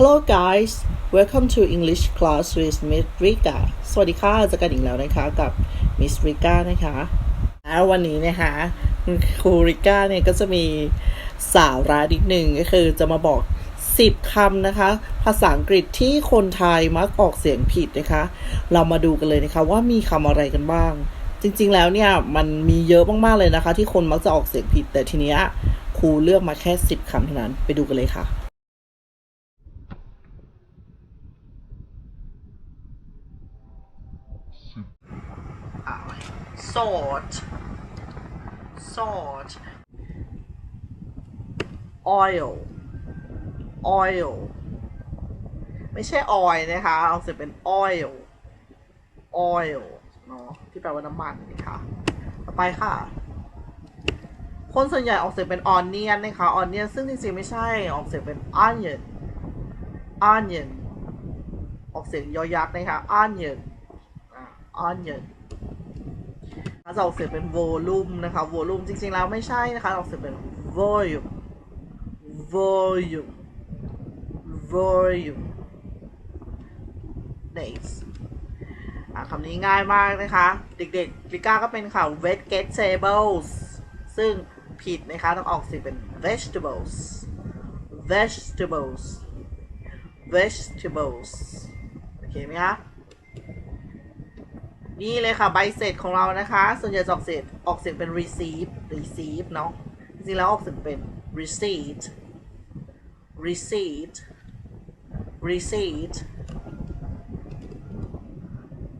Hello guys welcome to English class with Miss Rika สวัสดีค่ะเจอกันอีกแล้วนะคะกับ Miss Rika นะคะแล้ววันนี้นะคะครูริก้าเนี่ยก็จะมีสาระนิดหนึ่งก็คือจะมาบอก 10คำนะคะ ภาษาอังกฤษที่คนไทยมักออกเสียงผิดนะคะ เรามาดูกันเลยนะคะว่ามีคำอะไรกันบ้าง จริงๆแล้วเนี่ยมันมีเยอะมากๆเลยนะคะ ที่คนมักจะออกเสียงผิดแต่ทีเนี้ยครูเลือกมาแค่ 10คำเท่านั้นไปดูกันเลยค่ะ salt salt oil oil ไม่ใช่ oil นะคะ เอาเสียงเป็น oil oil เนาะที่แปลว่าน้ำมันนะคะต่อไปค่ะ คนส่วนใหญ่ออกเสียงเป็น onion นะคะ onion ซึ่งจริงๆ ไม่ใช่ออกเสียงเป็น onion onion ออกเสียงยอยักษ์นะคะ onion onion จะออกเสียงเป็น volume นะคะ volume จริงๆแล้วไม่ใช่นะคะออกเสียงเป็น volume volume volume next คำนี้ง่ายมากนะคะ เด็กๆลิก้าก็เป็นค่ะ vegetables ซึ่งผิดนะคะ ต้องออกเสียงเป็น vegetables vegetables vegetables โอเคไหมคะ นี่เลยค่ะใบเสร็จของเรานะคะ ส่วนใหญ่จะออกเสียงออกเสียงเป็น receive receive เนาะจริงๆแล้วออกเสียงเป็น receipt receipt receipt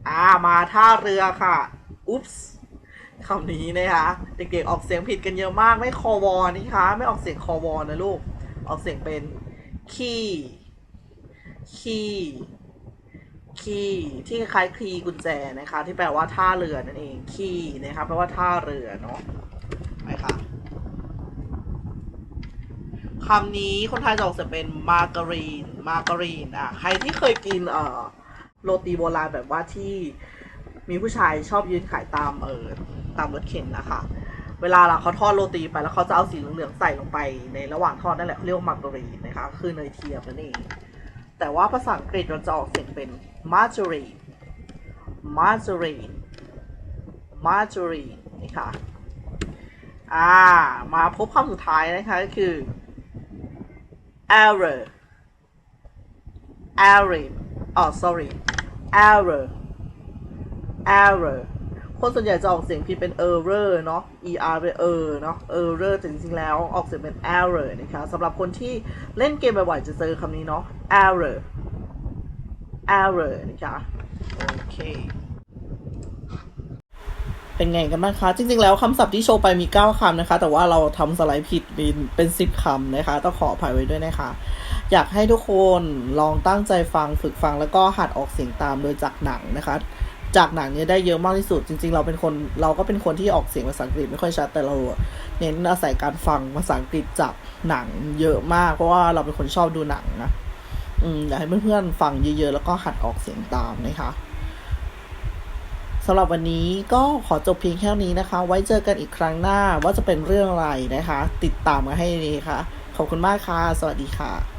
อ่ามาท่าเรือค่ะ อุ๊ปส์คำนี้นะคะเด็กๆออกเสียงผิดกันเยอะมากไม่คอวอนี่คะไม่ออกเสียงคอวอนะลูก ออกเสียงเป็น key key คีย์ที่คล้ายๆคีย์กุญแจนะคะ ที่แปลว่าท่าเรือนั่นเองคีย์นะคะแปลว่าท่าเรือเนาะไปค่ะคำนี้คนไทยจะออกเสียงเป็นมาการีน มาการีนอะใครที่เคยกินเอ่อโรตีโบราณแบบว่าที่มีผู้ชายชอบยืนขายตามเออตามรถเข็นนะคะ เวลาเราเขาทอดโรตีไปแล้วเขาจะเอาสีเหลืองๆใส่ลงไปในระหว่างทอดนั่นแหละเขาเรียกว่ามาการีนนะคะ คือเนยเทียมนั่นเอง แต่ว่าภาษาอังกฤษเราจะออกเสียงเป็น margarine margarine margarine นี่ค่ะอ่า มาพบคำสุดท้ายนะคะก็คือ error error อ๋อ sorry error error คนส่วนใหญ่จะออกเสียงผิดเป็น error เนาะ er เป็น er เนาะ error แต่จริงๆแล้วออกเสียงเป็น error นะคะสำหรับคนที่เล่นเกมบ่อยๆจะเจอคำนี้เนาะ error error นะคะโอเคเป็นไงกันบ้างคะ จริงๆ แล้วคำศัพท์ที่โชว์ไปมี 9คำนะคะ แต่ว่าเราทำสไลด์ผิดเป็นเป็น10คำนะคะ ต้องขออภัยไว้ด้วยนะคะ อยากให้ทุกคนลองตั้งใจฟังฝึกฟังแล้วก็หัดออกเสียงตามโดยจากหนังนะคะ จากหนังเนี่ยได้เยอะมากที่สุด จริง ๆ เราเป็นคนเราก็เป็นคนที่ออกเสียงภาษาอังกฤษไม่ค่อยชัดแต่เราเน้นอาศัยการฟังภาษาอังกฤษจากหนังเยอะมาก เพราะว่าเราเป็นคนชอบดูหนังนะอืมอยากให้เพื่อนๆฟังเยอะๆ แล้วก็หัดออกเสียงตามนะคะสำหรับวันนี้ก็ขอจบเพียงแค่นี้นะคะ ไว้เจอกันอีกครั้งหน้าว่าจะเป็นเรื่องอะไรนะคะ ติดตามมาให้ดีค่ะ ขอบคุณมากค่ะ สวัสดีค่ะ